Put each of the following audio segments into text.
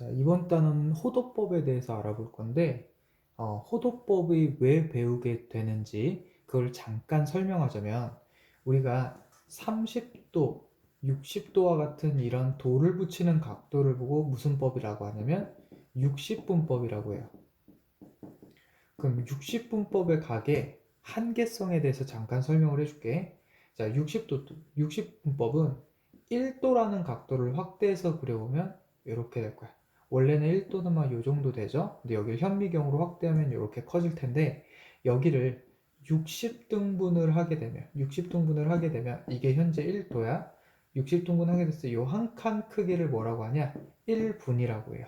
자, 이번 단은 호도법에 대해서 알아볼 건데, 어, 호도법이 왜 배우게 되는지 그걸 잠깐 설명하자면, 우리가 30도, 60도와 같은 이런 도를 붙이는 각도를 보고 무슨 법이라고 하냐면 60분법이라고 해요. 그럼 60분법의 각의 한계성에 대해서 잠깐 설명을 해줄게. 자, 60도, 60분법은 1도라는 각도를 확대해서 그려보면 이렇게 될 거야. 원래는 1도는 막 요 정도 되죠? 근데 여기를 현미경으로 확대하면 이렇게 커질 텐데 여기를 60등분을 하게 되면 60등분을 하게 되면 이게 현재 1도야. 60등분 하게 됐을 때 요 한 칸 크기를 뭐라고 하냐? 1분이라고 해요.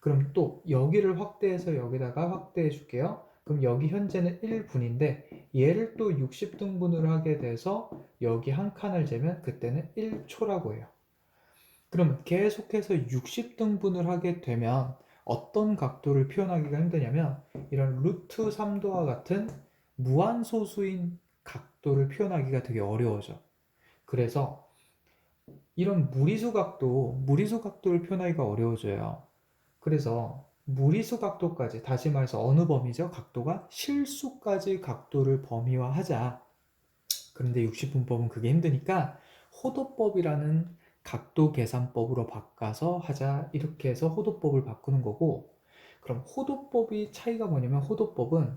그럼 또 여기를 확대해서 여기다가 확대해 줄게요. 그럼 여기 현재는 1분인데 얘를 또 60등분을 하게 돼서 여기 한 칸을 재면 그때는 1초라고 해요. 그럼 계속해서 60등분을 하게 되면 어떤 각도를 표현하기가 힘드냐면 이런 루트 3도와 같은 무한소수인 각도를 표현하기가 되게 어려워져. 그래서 이런 무리수 각도, 무리수 각도를 표현하기가 어려워져요. 그래서 무리수 각도까지, 다시 말해서 어느 범위죠? 각도가 실수까지 각도를 범위화하자. 그런데 60분법은 그게 힘드니까 호도법이라는 각도 계산법으로 바꿔서 하자. 이렇게 해서 호도법을 바꾸는 거고, 그럼 호도법이 차이가 뭐냐면 호도법은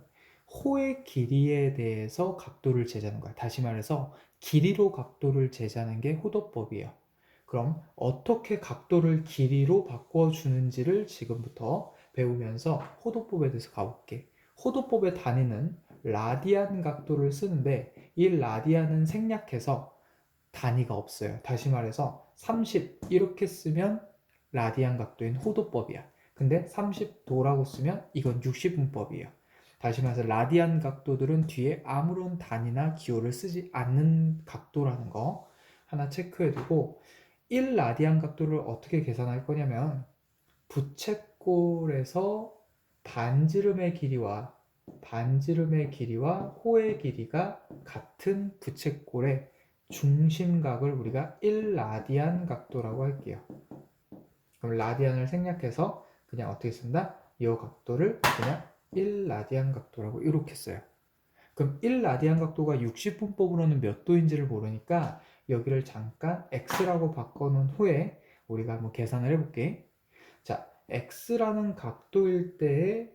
호의 길이에 대해서 각도를 재자는 거야. 다시 말해서 길이로 각도를 재자는 게 호도법이에요. 그럼 어떻게 각도를 길이로 바꿔주는지를 지금부터 배우면서 호도법에 대해서 가볼게. 호도법의 단위는 라디안 각도를 쓰는데 이 라디안은 생략해서 단위가 없어요. 다시 말해서 30 이렇게 쓰면 라디안 각도인 호도법이야. 근데 30도라고 쓰면 이건 60분법이에요. 다시 말해서 라디안 각도들은 뒤에 아무런 단위나 기호를 쓰지 않는 각도라는 거 하나 체크해 두고 1 라디안 각도를 어떻게 계산할 거냐면 부채꼴에서 반지름의 길이와 반지름의 길이와 호의 길이가 같은 부채꼴의 중심각을 우리가 1라디안 각도라고 할게요. 그럼 라디안을 생략해서 그냥 어떻게 쓴다? 이 각도를 그냥 1라디안 각도라고 이렇게 써요. 그럼 1라디안 각도가 60분법으로는 몇 도인지를 모르니까 여기를 잠깐 x라고 바꿔놓은 후에 우리가 한번 계산을 해볼게. 자, x라는 각도일 때의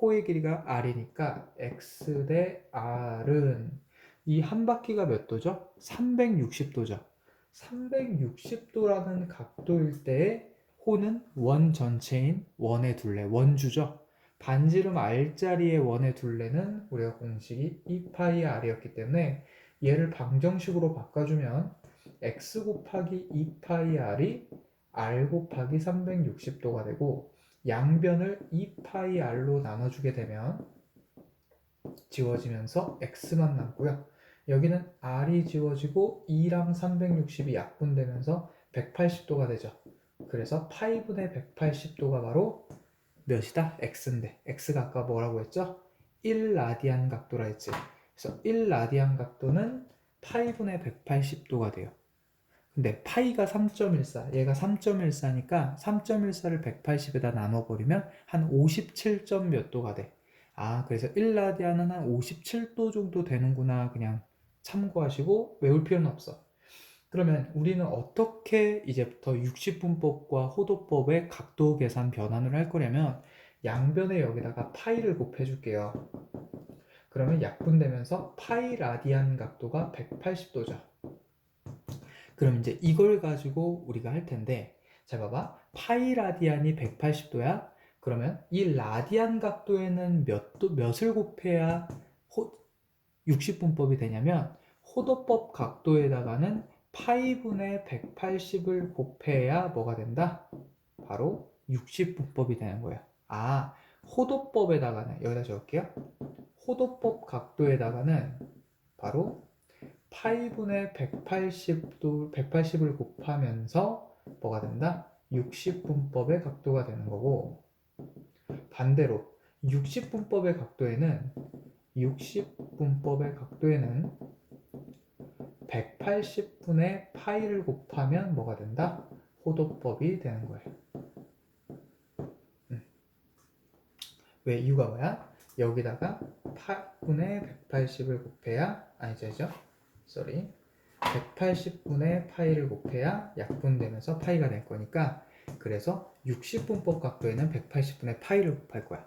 호의 길이가 r이니까 x 대 r은 이 한 바퀴가 몇 도죠? 360도죠. 360도라는 각도일 때의 호는 원 전체인 원의 둘레, 원주죠. 반지름 r자리의 원의 둘레는 우리가 공식이 2파이 r이었기 때문에 얘를 방정식으로 바꿔주면 x 곱하기 2파이 r이 r 곱하기 360도가 되고 양변을 2파이 r로 나눠주게 되면 지워지면서 x만 남고요. 여기는 r이 지워지고 2랑 360이 약분되면서 180도가 되죠. 그래서 파이분의 180도가 바로 몇이다? x인데 x가 아까 뭐라고 했죠? 1라디안 각도라 했지. 그래서 1라디안 각도는 파이분의 180도가 돼요. 근데 파이가 3.14, 얘가 3.14니까 3.14를 180에다 나눠버리면 한 57점 몇 도가 돼. 아, 그래서 1라디안은 한 57도 정도 되는구나. 그냥 참고하시고 외울 필요는 없어. 그러면 우리는 어떻게 이제부터 60분법과 호도법의 각도 계산 변환을 할 거냐면 양변에 여기다가 파이를 곱해 줄게요. 그러면 약분되면서 파이 라디안 각도가 180도죠. 그럼 이제 이걸 가지고 우리가 할 텐데 자 봐봐 파이 라디안이 180도야 그러면 이 라디안 각도에는 몇 도, 몇을 곱해야 호, 60분법이 되냐면 호도법 각도에다가는 파이분의 180을 곱해야 뭐가 된다? 바로 60분법이 되는 거야. 아, 호도법에다가는 여기다 적을게요. 호도법 각도에다가는 바로 파이분의 180도 180을 곱하면서 뭐가 된다? 60분법의 각도가 되는 거고 반대로 60분법의 각도에는 60분법의 각도에는 180분의 파이를 곱하면 뭐가 된다? 호도법이 되는 거예요. 왜 이유가 뭐야? 여기다가 8분의 180을 곱해야 아니죠, 아니죠? 쏘리 180분의 파이를 곱해야 약분되면서 파이가 될 거니까 그래서 60분법 각도에는 180분의 파이를 곱할 거야.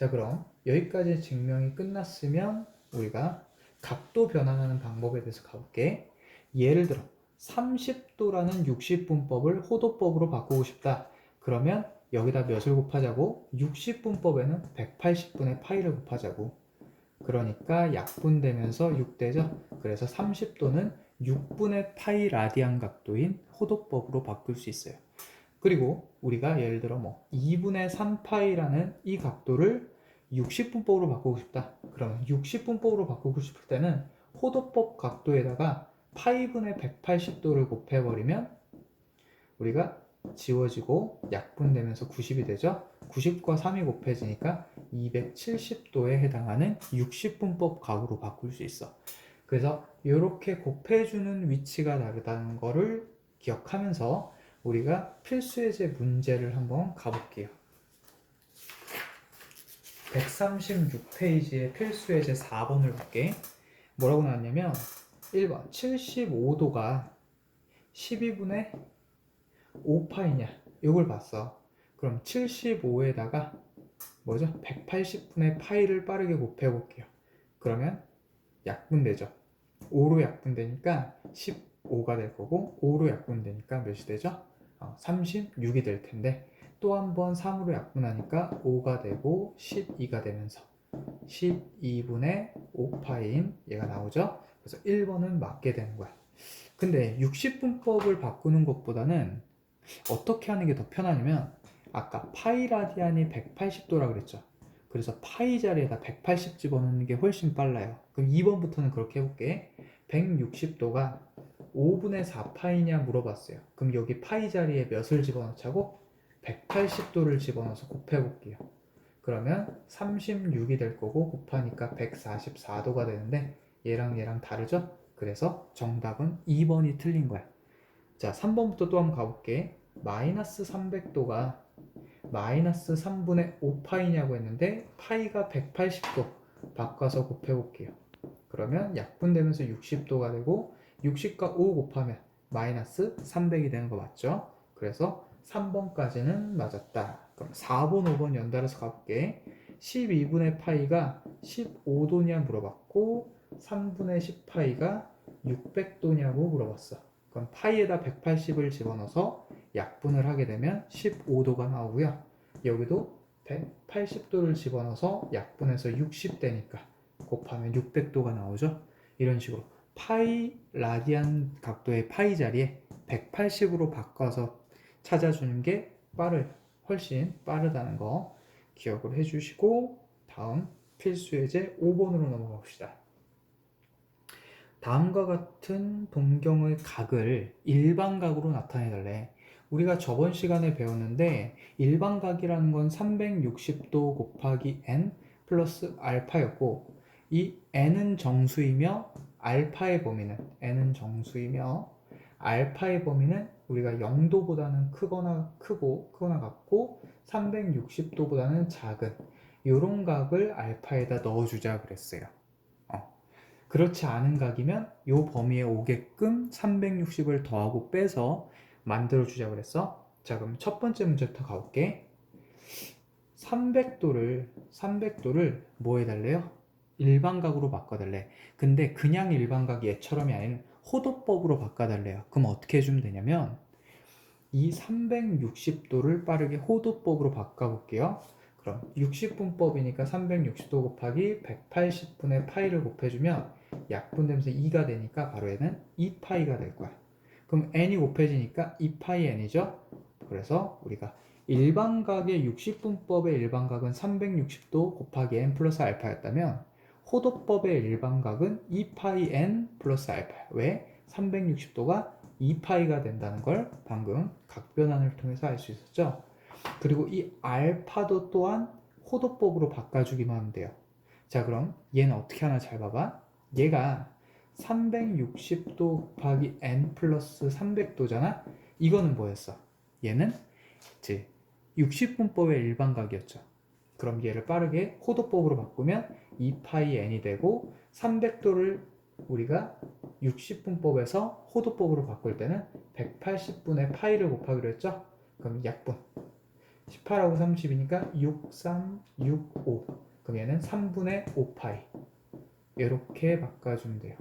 자 그럼 여기까지 증명이 끝났으면 우리가 각도 변환하는 방법에 대해서 가볼게. 예를 들어 30도라는 60분법을 호도법으로 바꾸고 싶다. 그러면 여기다 몇을 곱하자고? 60분법에는 180분의 파이를 곱하자고. 그러니까 약분되면서 6되죠. 그래서 30도는 6분의 파이 라디안 각도인 호도법으로 바꿀 수 있어요. 그리고 우리가 예를 들어 뭐 2분의 3파이라는 이 각도를 60분법으로 바꾸고 싶다. 그러면 60분법으로 바꾸고 싶을 때는 호도법 각도에다가 파이분의 180도를 곱해버리면 우리가 지워지고 약분되면서 90이 되죠. 90과 3이 곱해지니까 270도에 해당하는 60분법 각으로 바꿀 수 있어. 그래서 이렇게 곱해주는 위치가 다르다는 거를 기억하면서 우리가 필수예제 문제를 한번 가볼게요. 136페이지의 필수예제 4번을 볼게. 뭐라고 나왔냐면 1번 75도가 12분의 5파이냐 이걸 봤어. 그럼 75에다가 뭐죠? 180분의 파이를 빠르게 곱해 볼게요. 그러면 약분되죠. 5로 약분되니까 15가 될 거고 5로 약분되니까 몇이 되죠? 어, 36이 될 텐데 또 한 번 3으로 약분하니까 5가 되고 12가 되면서 12분의 5파인 얘가 나오죠? 그래서 1번은 맞게 되는 거야. 근데 60분법을 바꾸는 것보다는 어떻게 하는 게 더 편하냐면 아까 파이 라디안이 180도라 그랬죠. 그래서 파이 자리에다 180 집어넣는 게 훨씬 빨라요. 그럼 2번부터는 그렇게 해볼게. 160도가 5분의 4파이냐 물어봤어요. 그럼 여기 파이 자리에 몇을 집어넣자고? 180도를 집어넣어서 곱해 볼게요. 그러면 36이 될 거고 곱하니까 144도가 되는데 얘랑 얘랑 다르죠? 그래서 정답은 2번이 틀린 거야. 자, 3번부터 또 한번 가볼게. 마이너스 300도가 마이너스 3분의 5파이냐고 했는데 파이가 180도 바꿔서 곱해볼게요. 그러면 약분되면서 60도가 되고 60과 5 곱하면 마이너스 300이 되는 거 맞죠? 그래서 3번까지는 맞았다. 그럼 4번, 5번 연달아서 가볼게. 12분의 파이가 15도냐 물어봤고 3분의 10파이가 600도냐고 물어봤어. 그럼 파이에다 180을 집어넣어서 약분을 하게 되면 15도가 나오고요. 여기도 180도를 집어넣어서 약분해서 60되니까 곱하면 600도가 나오죠. 이런 식으로 파이 라디안 각도의 파이 자리에 180으로 바꿔서 찾아주는 게 빠를 훨씬 빠르다는 거 기억을 해주시고 다음 필수 예제 5번으로 넘어가 봅시다. 다음과 같은 동경의 각을 일반각으로 나타내달래. 우리가 저번 시간에 배웠는데 일반각이라는 건 360도 곱하기 n 플러스 알파였고 이 n은 정수이며 알파의 범위는 n은 정수이며 알파의 범위는 우리가 0도보다는 크거나 크고 크거나 같고 360도보다는 작은 이런 각을 알파에다 넣어주자 그랬어요. 어. 그렇지 않은 각이면 이 범위에 오게끔 360을 더하고 빼서 만들어주자 그랬어. 자 그럼 첫 번째 문제부터 가볼게. 300도를 300도를 뭐 해달래요? 일반각으로 바꿔달래. 근데 그냥 일반각이 얘처럼이 아닌 호도법으로 바꿔달래요. 그럼 어떻게 해주면 되냐면 이 360도를 빠르게 호도법으로 바꿔볼게요. 그럼 60분법이니까 360도 곱하기 180분의 파이를 곱해주면 약분되면서 2가 되니까 바로 얘는 2파이가 될 거야. 그럼 n이 곱해지니까 2파이 n이죠. 그래서 우리가 일반각의 60분법의 일반각은 360도 곱하기 n 플러스 알파였다면 호도법의 일반각은 2파이 n 플러스 알파. 왜? 360도가 2파이가 된다는 걸 방금 각변환을 통해서 알 수 있었죠. 그리고 이 알파도 또한 호도법으로 바꿔주기만 하면 돼요. 자, 그럼 얘는 어떻게 하나 잘 봐봐. 얘가 360도 곱하기 n 플러스 300도잖아? 이거는 뭐였어? 얘는 이제 60분법의 일반각이었죠. 그럼 얘를 빠르게 호도법으로 바꾸면 2파이 n이 되고 300도를 우리가 60분법에서 호도법으로 바꿀 때는 180분의 파이를 곱하기로 했죠? 그럼 약분. 18하고 30이니까 6, 3, 6, 5 그럼 얘는 3분의 5파이. 이렇게 바꿔주면 돼요.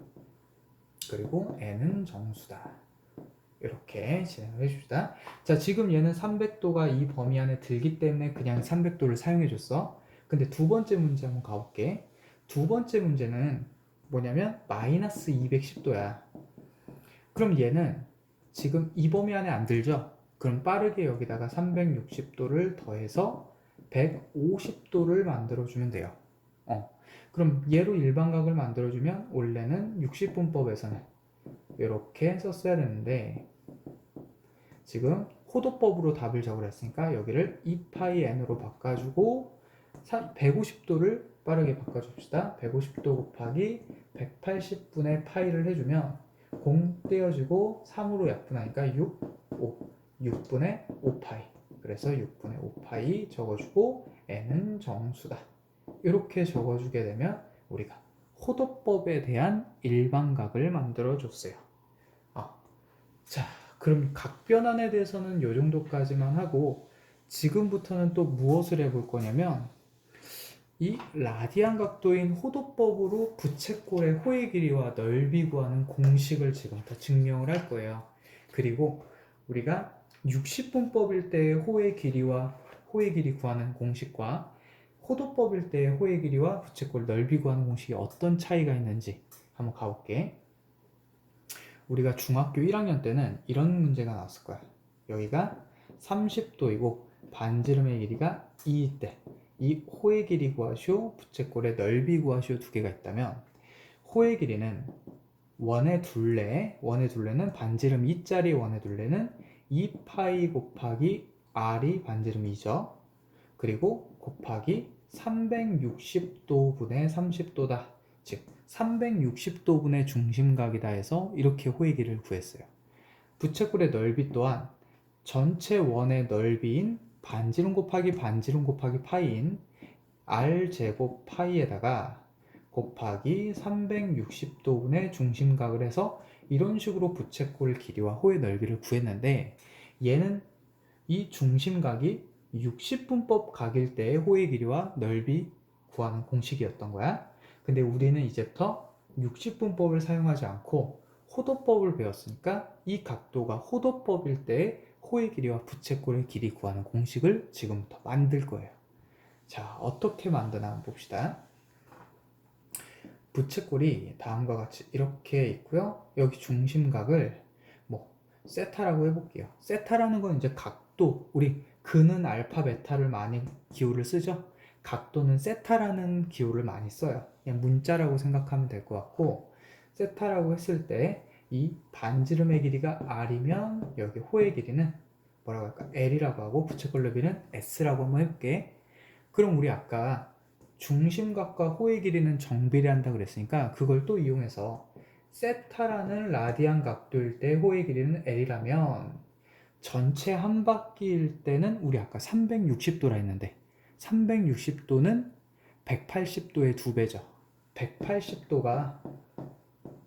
그리고 n은 정수다. 이렇게 진행을 해줍시다. 자 지금 얘는 300도가 이 범위 안에 들기 때문에 그냥 300도를 사용해줬어. 근데 두 번째 문제 한번 가볼게 두 번째 문제는 뭐냐면 마이너스 210도야. 그럼 얘는 지금 이 범위 안에 안 들죠? 그럼 빠르게 여기다가 360도를 더해서 150도를 만들어주면 돼요. 어. 그럼 얘로 일반각을 만들어주면 원래는 60분법에서는 이렇게 썼어야 되는데 지금 호도법으로 답을 적으려 했으니까 여기를 2파이 n으로 바꿔주고 150도를 빠르게 바꿔줍시다. 150도 곱하기 180분의 파이를 해주면 공 떼어지고 3으로 약분하니까 6, 5, 6분의 5파이. 그래서 6분의 5파이 적어주고 n은 정수다. 이렇게 적어주게 되면 우리가 호도법에 대한 일반각을 만들어 줬어요. 아, 자, 그럼 각변환에 대해서는 이 정도까지만 하고 지금부터는 또 무엇을 해볼 거냐면 이 라디안 각도인 호도법으로 부채꼴의 호의 길이와 넓이 구하는 공식을 지금부터 증명을 할 거예요. 그리고 우리가 60분법일 때의 호의 길이와 호의 길이 구하는 공식과 호도법일 때의 호의 길이와 부채꼴 넓이 구하는 공식이 어떤 차이가 있는지 한번 가볼게. 우리가 중학교 1학년 때는 이런 문제가 나왔을 거야. 여기가 30도이고 반지름의 길이가 2일 때 이 호의 길이 구하시오, 부채꼴의 넓이 구하시오 두 개가 있다면 호의 길이는 원의 둘레, 원의 둘레는 반지름 2짜리 원의 둘레는 2파이 곱하기 r이 반지름 2죠. 그리고 곱하기 360도 분의 30도다. 즉 360도 분의 중심각이다 해서 이렇게 호의 길이를 구했어요. 부채꼴의 넓이 또한 전체 원의 넓이인 반지름 곱하기 반지름 곱하기 파이인 r 제곱 파이에다가 곱하기 360도분의 중심각을 해서 이런 식으로 부채꼴 길이와 호의 넓이를 구했는데 얘는 이 중심각이 60분법 각일 때의 호의 길이와 넓이 구하는 공식이었던 거야. 근데 우리는 이제부터 60분법을 사용하지 않고 호도법을 배웠으니까 이 각도가 호도법일 때 의 호의 길이와 부채꼴의 길이 구하는 공식을 지금부터 만들 거예요. 자, 어떻게 만드나 한번 봅시다. 부채꼴이 다음과 같이 이렇게 있고요. 여기 중심각을 뭐 세타라고 해볼게요. 세타라는 건 이제 각도, 우리 그는 알파, 베타를 많이 기호를 쓰죠. 각도는 세타라는 기호를 많이 써요. 그냥 문자라고 생각하면 될 것 같고 세타라고 했을 때 이 반지름의 길이가 r이면 여기 호의 길이는 뭐라고 할까? l이라고 하고 부채꼴 넓이는 s라고 한번 해볼게. 그럼 우리 아까 중심각과 호의 길이는 정비례한다 그랬으니까 그걸 또 이용해서 세타라는 라디안 각도일 때 호의 길이는 l이라면 전체 한 바퀴일 때는 우리 아까 360도라 했는데 360도는 180도의 두 배죠. 180도가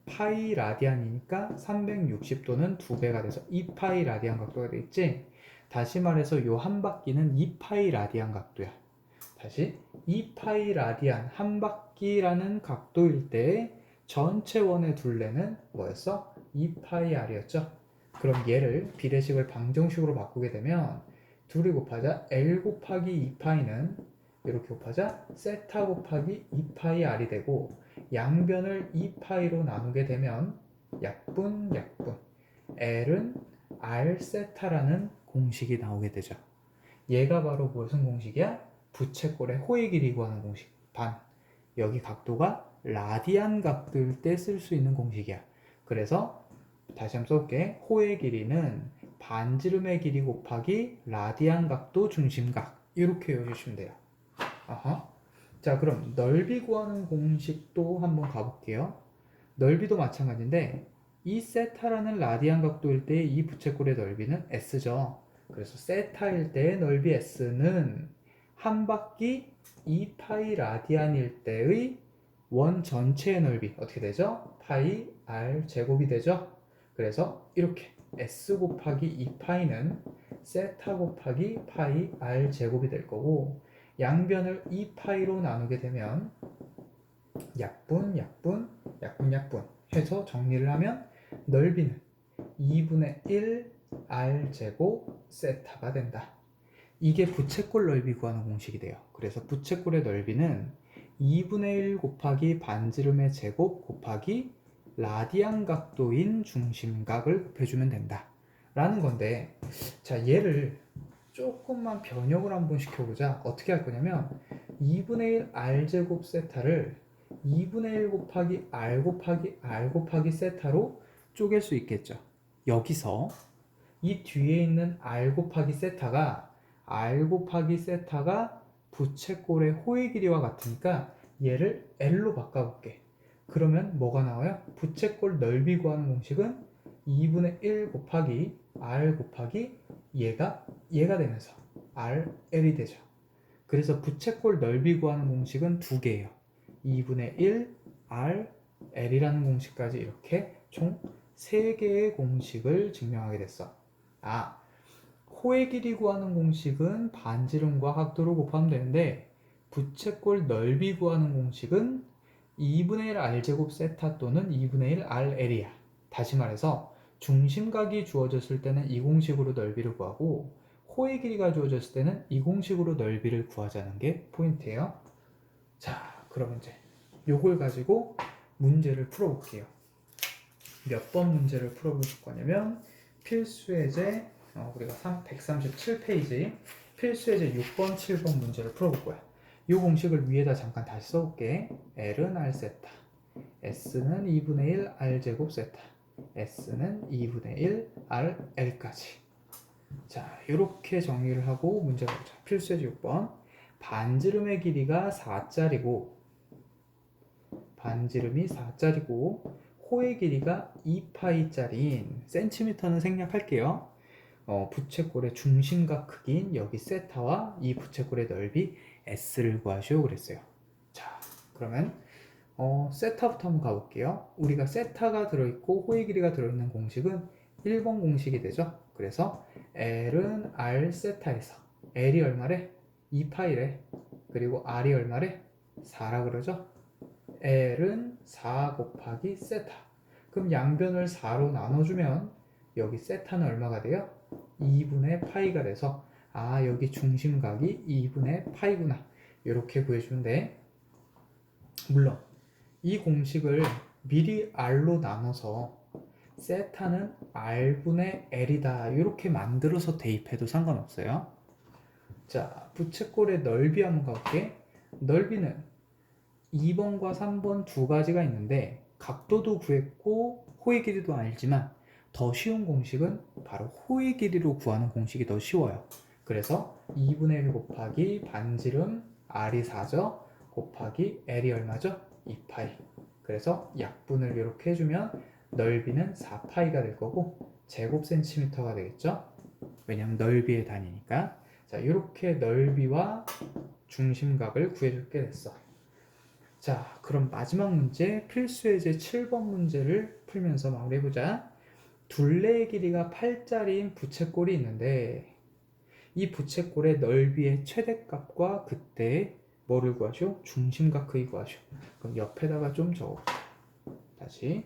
파이 라디안이니까 360도는 두 배가 돼서 2파이 라디안 각도가 되겠지. 다시 말해서 요 한 바퀴는 2파이 라디안 각도야. 다시 2파이 라디안 한 바퀴라는 각도일 때 전체 원의 둘레는 뭐였어? 2파이 r이었죠. 그럼 얘를 비례식을 방정식으로 바꾸게 되면 둘이 곱하자 L 곱하기 2파이는 이렇게 곱하자 세타 곱하기 2파이 r이 되고 양변을 2파이로 나누게 되면 약분 약분 L은 R 세타라는 공식이 나오게 되죠. 얘가 바로 무슨 공식이야? 부채꼴의 호의 길이 구하는 공식 반 여기 각도가 라디안 각도일 때 쓸 수 있는 공식이야. 그래서 다시 한번 써볼게. 호의 길이는 반지름의 길이 곱하기 라디안 각도 중심각 이렇게 외워주시면 돼요. 아하. 자 그럼 넓이 구하는 공식도 한번 가볼게요. 넓이도 마찬가지인데 이 세타라는 라디안 각도일 때이 부채꼴의 넓이는 s죠. 그래서 세타일 때의 넓이 s는 한 바퀴 2파이 라디안일 때의 원 전체의 넓이 어떻게 되죠? 파이 r 제곱이 되죠? 그래서 이렇게 s 곱하기 2파이는 세타 곱하기 파이 r 제곱이 될 거고 양변을 2파이로 나누게 되면 약분, 약분, 약분, 약분 해서 정리를 하면 넓이는 2분의 1 r 제곱 세타가 된다. 이게 부채꼴 넓이 구하는 공식이 돼요. 그래서 부채꼴의 넓이는 2분의 1 곱하기 반지름의 제곱 곱하기 라디안 각도인 중심각을 곱해주면 된다. 라는 건데, 자, 얘를 조금만 변형을 한번 시켜보자. 어떻게 할 거냐면, 2분의 1 r 제곱 세타를 2분의 1 곱하기 r 곱하기 r 곱하기 세타로 쪼갤 수 있겠죠. 여기서 이 뒤에 있는 r 곱하기 세타가 r 곱하기 세타가 부채꼴의 호의 길이와 같으니까 얘를 l로 바꿔볼게. 그러면 뭐가 나와요? 부채꼴 넓이 구하는 공식은 2분의 1 곱하기 r 곱하기 얘가 얘가 되면서 rl이 되죠. 그래서 부채꼴 넓이 구하는 공식은 두 개예요. 2분의 1 r l이라는 공식까지 이렇게 총세 개의 공식을 증명하게 됐어. 아, 호의 길이 구하는 공식은 반지름과 각도를 곱하면 되는데 부채꼴 넓이 구하는 공식은 2분의 1 r제곱 세타 또는 2분의 1 rl이야. 다시 말해서 중심각이 주어졌을 때는 이 공식으로 넓이를 구하고 호의 길이가 주어졌을 때는 이 공식으로 넓이를 구하자는 게 포인트예요. 자, 그럼 이제 요걸 가지고 문제를 풀어볼게요. 몇 번 문제를 풀어볼 거냐면 필수예제 어, 우리가 137페이지 필수예제 6번, 7번 문제를 풀어볼 거야. 이 공식을 위에다 잠깐 다시 써볼게. L은 R 세타, S는 2분의 1 R 제곱 세타, S는 2분의 1 R L까지. 자, 이렇게 정리를 하고 문제 보자. 필수예제 6번. 반지름의 길이가 4짜리고 반지름이 4짜리고 호의 길이가 2파이짜리인 센티미터는 생략할게요. 어, 부채꼴의 중심각 크기인 여기 세타와 이 부채꼴의 넓이 s를 구하시오 그랬어요. 자, 그러면 어, 세타부터 한번 가볼게요. 우리가 세타가 들어있고 호의 길이가 들어있는 공식은 1번 공식이 되죠. 그래서 L은 R 세타에서 L이 얼마래? 2파이래. 그리고 R이 얼마래? 4라 그러죠. L은 4 곱하기 세타. 그럼 양변을 4로 나눠주면 여기 세타는 얼마가 돼요? 2분의 파이가 돼서 아 여기 중심각이 2분의 파이구나 이렇게 구해주면 돼 물론 이 공식을 미리 r로 나눠서 세타는 r분의 l이다 이렇게 만들어서 대입해도 상관없어요 자 부채꼴의 넓이 한번 가볼게 넓이는 2번과 3번 두 가지가 있는데 각도도 구했고 호의 길이도 알지만 더 쉬운 공식은 바로 호의 길이로 구하는 공식이 더 쉬워요. 그래서 2분의 1 곱하기 반지름 r이 4죠. 곱하기 l이 얼마죠? 2파이. 그래서 약분을 이렇게 해주면 넓이는 4파이가 될 거고 제곱 센티미터가 되겠죠? 왜냐면 넓이의 단위니까. 자, 이렇게 넓이와 중심각을 구해줄게 됐어. 자, 그럼 마지막 문제 필수 예제 7번 문제를 풀면서 마무리해보자. 둘레의 길이가 8짜리인 부채꼴이 있는데 이 부채꼴의 넓이의 최대값과 그때 뭐를 구하죠? 중심각 크기 구하죠. 그럼 옆에다가 좀 적어. 다시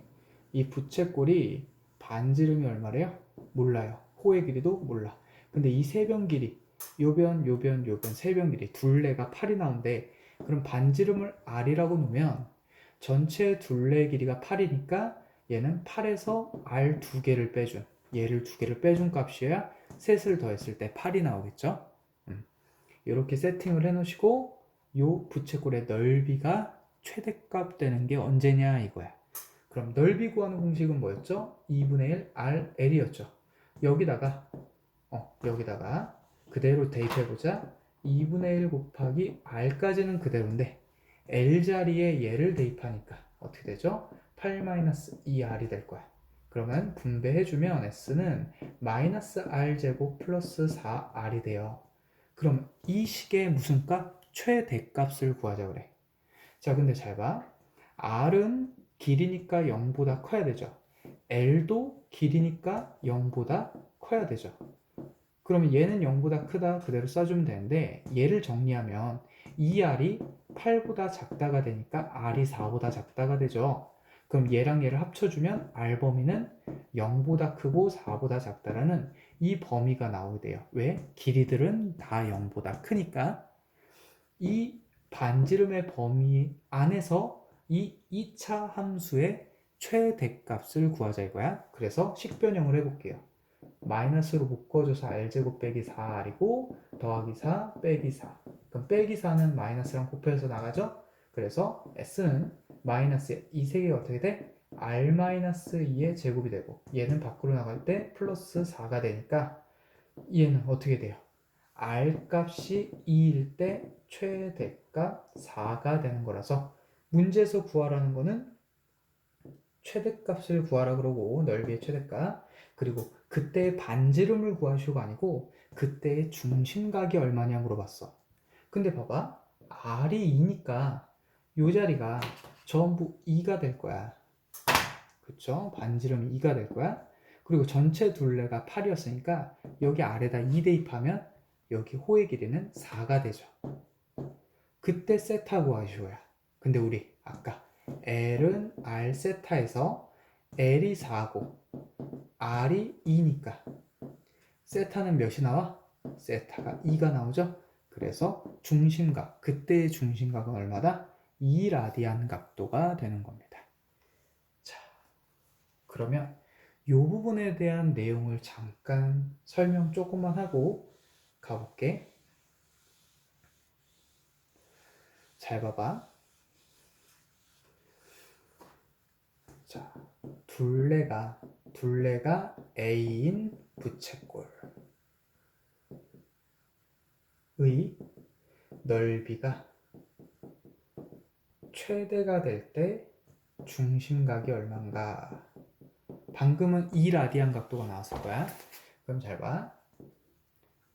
이 부채꼴이 반지름이 얼마래요? 몰라요. 호의 길이도 몰라. 근데 이 세변 길이 요변 요변 요변 세변 길이 둘레가 8이 나오는데 그럼 반지름을 r이라고 놓으면 전체 둘레 길이가 8이니까 얘는 8에서 r 두 개를 빼준 얘를 두 개를 빼준 값이어야 셋을 더했을 때 8이 나오겠죠. 음. 이렇게 세팅을 해놓으시고 요 부채꼴의 넓이가 최대값 되는 게 언제냐 이거야. 그럼 넓이 구하는 공식은 뭐였죠? 2분의 1 r l이었죠. 여기다가 어 여기다가 그대로 대입해 보자. 2분의 1 곱하기 r까지는 그대로인데 l 자리에 얘를 대입하니까 어떻게 되죠? 8-2r이 될 거야. 그러면 분배해주면 s는 마이너스 r 제곱 플러스 4r이 돼요. 그럼 이 식의 무슨 값? 최대값을 구하자 그래. 자, 근데 잘 봐. R은 길이니까 0보다 커야 되죠. L도 길이니까 0보다 커야 되죠. 그러면 얘는 0보다 크다 그대로 써주면 되는데 얘를 정리하면 2R이 8보다 작다가 되니까 R이 4보다 작다가 되죠. 그럼 얘랑 얘를 합쳐주면 R 범위는 0보다 크고 4보다 작다라는 이 범위가 나오게 돼요. 왜? 길이들은 다 0보다 크니까 이 반지름의 범위 안에서 이 2차 함수의 최대값을 구하자 이거야. 그래서 식변형을 해볼게요. 마이너스로 묶어줘서 r제곱 빼기 4r이고 더하기 4 빼기 4 그럼 빼기 4는 마이너스랑 곱해서 나가죠? 그래서 s는 마이너스 이 세 개가 어떻게 돼? r 마이너스 2의 제곱이 되고 얘는 밖으로 나갈 때 플러스 4가 되니까 얘는 어떻게 돼요? r 값이 2일 때 최대값 4가 되는 거라서 문제에서 구하라는 거는 최대값을 구하라 그러고 넓이의 최대값 그리고 그때의 반지름을 구하시오가 아니고 그때의 중심각이 얼마냐 물어봤어. 근데 봐봐. R이 2니까 이 자리가 전부 2가 될 거야. 그쵸? 반지름이 2가 될 거야. 그리고 전체 둘레가 8이었으니까 여기 아래다 2 대입하면 여기 호의 길이는 4가 되죠. 그때 세타 구하시오야. 근데 우리 아까 L은 R 세타에서 L이 4고 R이 2니까 세타는 몇이 나와? 세타가 2가 나오죠? 그래서 중심각, 그때의 중심각은 얼마다? 2 라디안 각도가 되는 겁니다. 자, 그러면 이 부분에 대한 내용을 잠깐 설명 조금만 하고 가볼게. 잘 봐봐. 자, 둘레가 둘레가 A인 부채꼴의 넓이가 최대가 될 때 중심각이 얼마인가? 방금은 2 라디안 각도가 나왔을 거야. 그럼 잘 봐.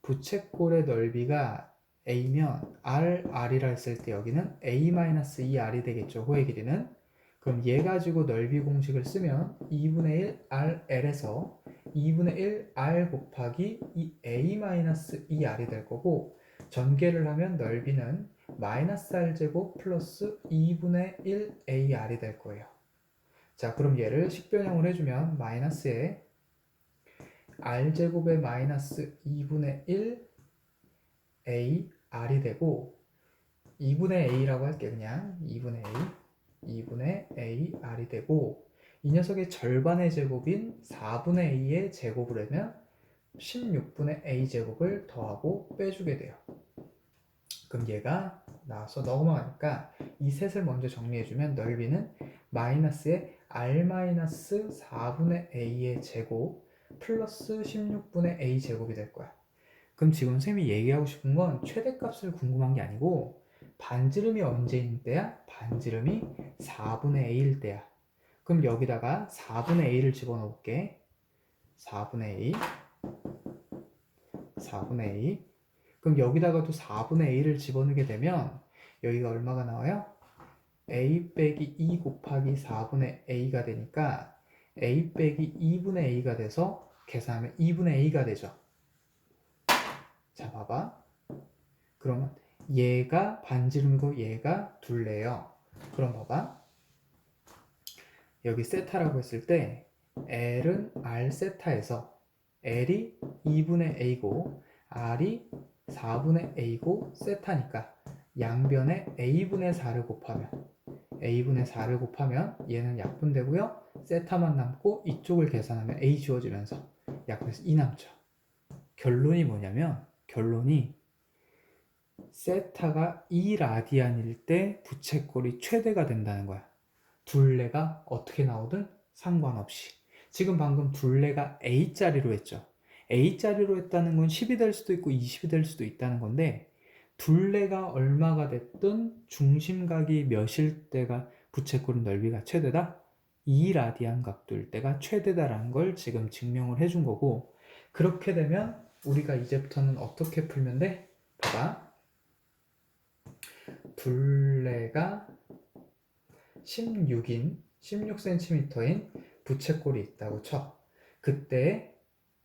부채꼴의 넓이가 A면 R, R이라 했을 때 여기는 A-2R이 되겠죠. 호의 길이는. 그럼 얘 가지고 넓이 공식을 쓰면 2분의 1 RL에서 2분의 1 R 곱하기 이 A-2R이 될 거고 전개를 하면 넓이는 마이너스 R제곱 플러스 2분의 1 AR이 될 거예요. 자 그럼 얘를 식변형을 해주면 마이너스에 R제곱의 마이너스 2분의 1 AR이 되고 2분의 A라고 할게 그냥 2분의 A 2분의 a r이 되고 이 녀석의 절반의 제곱인 4분의 a의 제곱을 하면 16분의 a 제곱을 더하고 빼주게 돼요. 그럼 얘가 나와서 넘어가니까 이 셋을 먼저 정리해주면 넓이는 마이너스의 r 마이너스 4분의 a의 제곱 플러스 16분의 a 제곱이 될 거야. 그럼 지금 쌤이 얘기하고 싶은 건 최대값을 궁금한 게 아니고 반지름이 언제인 때야? 반지름이 4분의 a일 때야. 그럼 여기다가 4분의 a를 집어넣을게. 4분의 a 4분의 a 그럼 여기다가도 4분의 a를 집어넣게 되면 여기가 얼마가 나와요? a 빼기 2 곱하기 4분의 a가 되니까 a 빼기 2분의 a가 돼서 계산하면 2분의 a가 되죠. 자 봐봐. 그러면 얘가 반지름이고 얘가 둘레요. 그럼 봐봐. 여기 세타라고 했을 때 L은 R 세타에서 L이 2분의 A고 R이 4분의 A고 세타니까 양변에 A분의 4를 곱하면 A분의 4를 곱하면 얘는 약분되고요. 세타만 남고 이쪽을 계산하면 A 지워지면서 약분해서 2 남죠. 결론이 뭐냐면 결론이 세타가 2라디안일 때 부채꼴이 최대가 된다는 거야. 둘레가 어떻게 나오든 상관없이. 지금 방금 둘레가 A자리로 했죠. A자리로 했다는 건 10이 될 수도 있고 20이 될 수도 있다는 건데 둘레가 얼마가 됐든 중심각이 몇일 때가 부채꼴 넓이가 최대다? 2라디안 각도일 때가 최대다라는 걸 지금 증명을 해준 거고 그렇게 되면 우리가 이제부터는 어떻게 풀면 돼? 봐봐. 둘레가 16인 16cm인 부채꼴이 있다고 쳐. 그때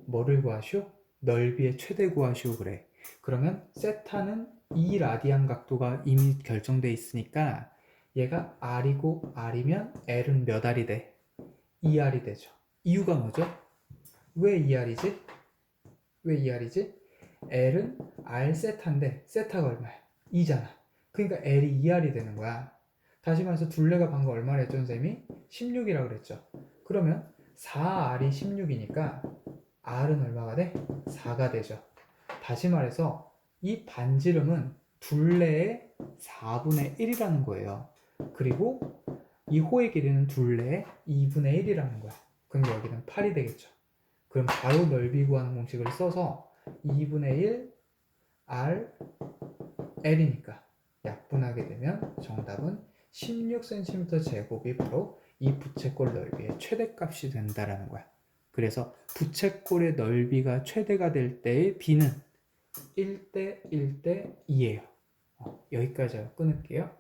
뭐를 구하시오? 넓이의 최대 구하시오 그래. 그러면 세타는 이 라디안 각도가 이미 결정돼 있으니까 얘가 R이고 R이면 L은 몇 R이 돼? 2R이 되죠. 이유가 뭐죠? 왜 2R이지? 왜 2R이지? L은 R 세타인데 세타가 얼마야? 2잖아. 그러니까 L이 2R이 되는 거야. 다시 말해서 둘레가 방금 얼마나 했죠, 선생님이? 16이라고 그랬죠. 그러면 4R이 16이니까 R은 얼마가 돼? 4가 되죠. 다시 말해서 이 반지름은 둘레의 4분의 1이라는 거예요. 그리고 이 호의 길이는 둘레의 2분의 1이라는 거야. 그럼 여기는 8이 되겠죠. 그럼 바로 넓이 구하는 공식을 써서 2분의 1 R L이니까 약분하게 되면 정답은 16cm 제곱이 바로 이 부채꼴 넓이의 최대값이 된다라는 거야. 그래서 부채꼴의 넓이가 최대가 될 때의 b는 1대 1대 2예요. 여기까지 하고 끊을게요.